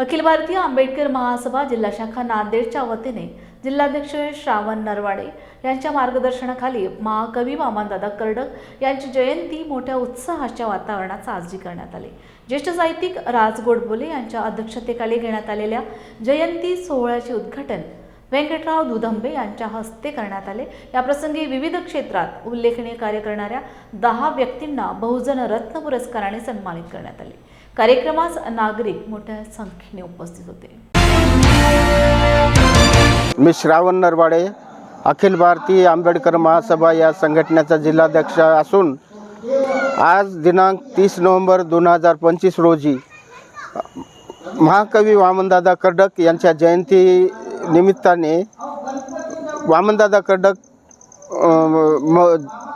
अखिल भारतीय आंबेडकर महासभा जिल्हा शाखा नांदेडच्या वतीने जिल्हाध्यक्ष श्रावण नरवाडे यांच्या मार्गदर्शनाखाली महाकवी वामनदादा कर्डक यांची जयंती मोठ्या उत्साहाच्या वातावरणात साजरी करण्यात आली. ज्येष्ठ साहित्यिक राज गोडबोले यांच्या अध्यक्षतेखाली घेण्यात आलेल्या जयंती सोहळ्याचे उद्घाटन व्यंकटराव दुधंबे यांच्या हस्ते करण्यात आले. याप्रसंगी विविध क्षेत्रात उल्लेखनीय कार्य करणाऱ्या दहा व्यक्तींना बहुजन रत्न पुरस्काराने सन्मानित करण्यात आले. कार्यक्रमास नागरिक मोठ्या संख्येने उपस्थित होते. मी श्रावण नरवाडे अखिल भारतीय आंबेडकर महासभा या संघटनेचा जिल्हाध्यक्ष असून आज दिनांक तीस नोव्हेंबर दोन हजार पंचवीस रोजी महाकवी वामनदादा कडक यांच्या जयंती निमित्ताने वामनदादा कर्डक म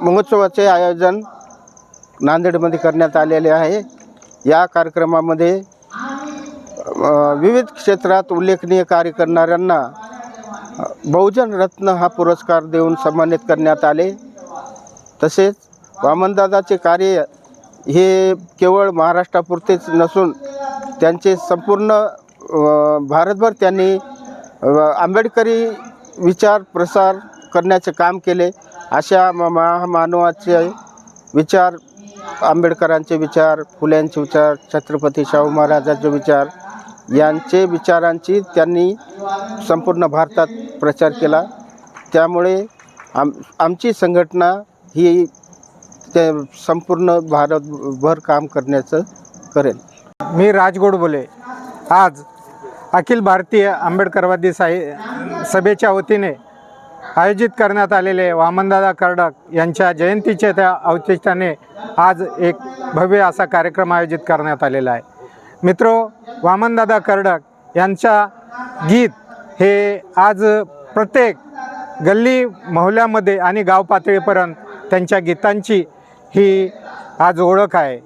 महोत्सवाचे आयोजन नांदेडमध्ये करण्यात आलेले आहे. या कार्यक्रमामध्ये विविध क्षेत्रात उल्लेखनीय कार्य करणाऱ्यांना बहुजन रत्न हा पुरस्कार देऊन सन्मानित करण्यात आले. तसेच वामनदादाचे कार्य हे केवळ महाराष्ट्रापुरतेच नसून त्यांचे संपूर्ण भारतभर त्यांनी आंबेडकरी विचार प्रसार करण्याचे काम केले. अशा म- महामानवाचे विचार आंबेडकरांचे विचार फुल्यांचे विचार छत्रपती शाहू महाराजांचे विचार यांचे विचारांची त्यांनी संपूर्ण भारतात प्रचार केला. त्यामुळे आम आमची संघटना ही ते संपूर्ण भारतभर काम करण्याचं करेल. मी राजगोड बोले. आज अखिल भारतीय आंबेडकरवादी साहि सभेच्या वतीने आयोजित करण्यात आलेले वामनदादा कर्डक यांच्या जयंतीच्या त्या औचित्याने आज एक भव्य असा कार्यक्रम आयोजित करण्यात आलेला आहे. मित्रो वामनदादा कर्डक यांच्या गीत हे आज प्रत्येक गल्ली मोहल्यामध्ये आणि गाव पातळीपर्यंत त्यांच्या गीतांची ही आज ओळख आहे.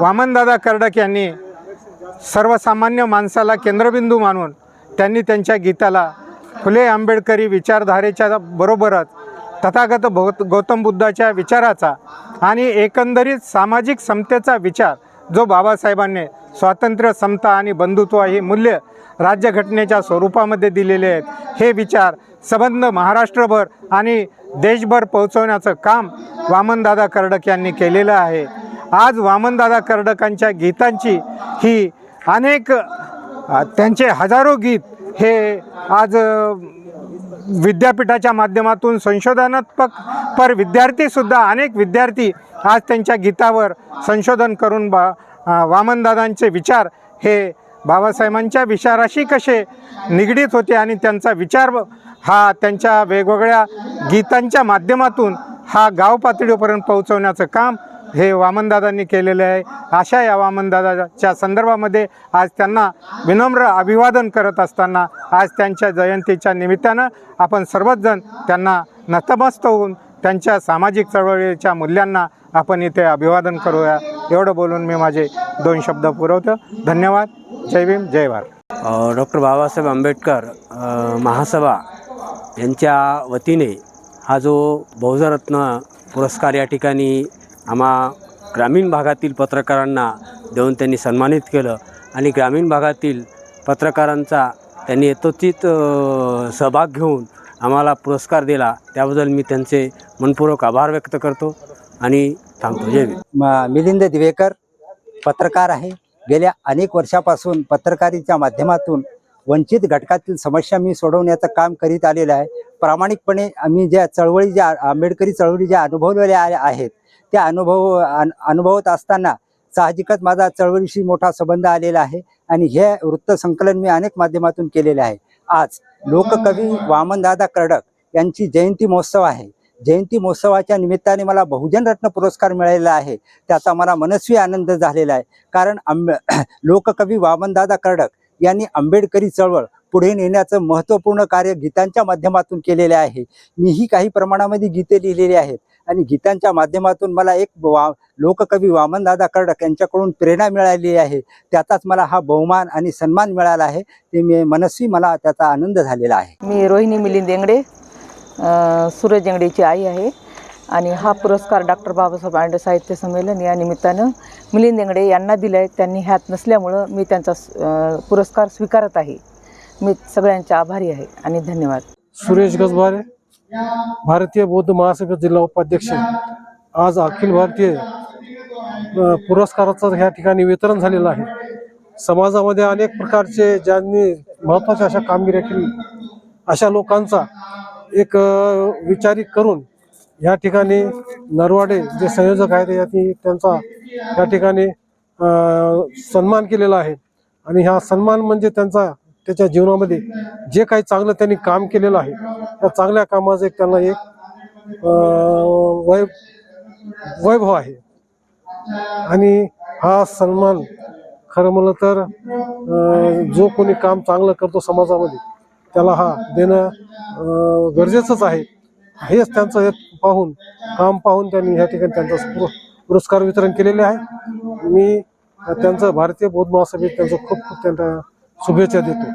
वामनदादा कर्डक यांनी सर्वसामान्य माणसाला केंद्रबिंदू मानून त्यांनी त्यांच्या गीताला फुले आंबेडकरी विचारधारेच्या बरोबरच तथागत भौत गौतम बुद्धाच्या विचाराचा आणि एकंदरीत सामाजिक समतेचा विचार जो बाबासाहेबांनी स्वातंत्र्य समता आणि बंधुत्व ही मूल्य राज्यघटनेच्या स्वरूपामध्ये दिलेले आहेत हे विचार संबंध महाराष्ट्रभर आणि देशभर पोहोचवण्याचं काम वामनदादा कर्डक यांनी केलेलं आहे. आज वामनदादा कर्डकांच्या गीतांची ही अनेक त्यांचे हजारो गीत हे आज विद्यापीठाच्या माध्यमातून संशोधनात्मक पर विद्यार्थीसुद्धा अनेक विद्यार्थी आज त्यांच्या गीतावर संशोधन करून बा वामनदादांचे विचार हे बाबासाहेबांच्या विचाराशी कसे निगडीत होते आणि त्यांचा विचार हा त्यांच्या वेगवेगळ्या गीतांच्या माध्यमातून हा गाव पातळीपर्यंत पोहोचवण्याचं काम हे वामनदादांनी केलेले आहे. अशा या वामनदादाच्या संदर्भामध्ये आज त्यांना विनम्र अभिवादन करत असताना आज त्यांच्या जयंतीच्या निमित्तानं आपण सर्वचजण त्यांना नतमस्त होऊन त्यांच्या सामाजिक चळवळीच्या मूल्यांना आपण इथे अभिवादन करूया. एवढं बोलून मी माझे दोन शब्द पुरवतो. धन्यवाद. जय भीम जय भारत. डॉक्टर बाबासाहेब आंबेडकर महासभा यांच्या वतीने हा जो बहुजरत्न पुरस्कार या ठिकाणी आम्हा ग्रामीण भागातील पत्रकारांना देऊन त्यांनी सन्मानित केलं आणि ग्रामीण भागातील पत्रकारांचा त्यांनी यथोचित सहभाग घेऊन आम्हाला पुरस्कार दिला. त्याबद्दल मी त्यांचे मनपूर्वक आभार व्यक्त करतो आणि थांबतो. जय मिलिंद दिवेकर पत्रकार आहे. गेल्या अनेक वर्षापासून पत्रकारीच्या माध्यमातून वंचित घटकातील समस्या मी सोडवण्याचं काम करीत आलेलं आहे. प्रामाणिकपणे आम्ही ज्या चळवळी ज्या आंबेडकरी चळवळी ज्या अनुभवलेल्या आहेत त्या अनुभव अन- अनुभवत असताना साहजिकच माझा चळवळीशी मोठा संबंध आलेला आहे आणि हे वृत्तसंकलन मी अनेक माध्यमातून केलेले आहे. आज लोककवी वामनदादा कर्डक यांची जयंती महोत्सव आहे. जयंती महोत्सवाच्या निमित्ताने मला बहुजन रत्न पुरस्कार मिळालेला आहे. त्याचा मला मनस्वी आनंद झालेला आहे. कारण आंबे लोककवी वामनदादा कर्डक यांनी आंबेडकरी चळवळ पुढे नेण्याचं महत्त्वपूर्ण कार्य गीतांच्या माध्यमातून केलेले आहे. मीही काही प्रमाणामध्ये गीते लिहिलेली आहेत. आणि गीतांच्या माध्यमातून मला एक वा लोककवी वामनदादा कर्डक यांच्याकडून प्रेरणा मिळालेली आहे. त्याचाच मला हा बहुमान आणि सन्मान मिळाला आहे. ते मी मनस्वी मला त्याचा आनंद झालेला आहे. मी रोहिणी मिलिंद एंगडे सूरज एंगडेची आई आहे. आणि हा पुरस्कार डॉक्टर बाबासाहेब आंडे साहित्य संमेलन या निमित्तानं मिलिंद इंगडे यांना दिला आहे त्यांनी ह्यात नसल्यामुळं मी त्यांचा पुरस्कार स्वीकारत आहे. मी सगळ्यांचे आभारी आहे आणि धन्यवाद. सुरेश गजबारे भारतीय बौद्ध महासंघ जिल्हा उपाध्यक्ष. आज अखिल भारतीय पुरस्काराचं ह्या ठिकाणी वितरण झालेलं आहे. समाजामध्ये अनेक प्रकारचे ज्यांनी महत्त्वाच्या अशा कामगिऱ्या केली अशा लोकांचा एक विचारी करून या ठिकाणी नरवाडे जे संयोजक आहेत यानी त्यांचा या ठिकाणी सन्मान केलेला आहे. आणि हा सन्मान म्हणजे त्यांचा त्याच्या जीवनामध्ये जे काही चांगलं त्यांनी काम केलेलं आहे त्या चांगल्या कामाचं एक त्यांना एक वै वैभव आहे. आणि हा सन्मान खरं म्हणलं तर जो कोणी काम चांगलं करतो समाजामध्ये त्याला हा देणं गरजेचंच आहे. हेच त्यांचं हे पाहून काम पाहून त्यांनी ह्या ठिकाणी त्यांचा पुर- पुरस्कार वितरण केलेले आहे. मी त्यांचं भारतीय बौद्ध महासभेत त्यांचं खूप खूप त्यांना शुभेच्छा देतो.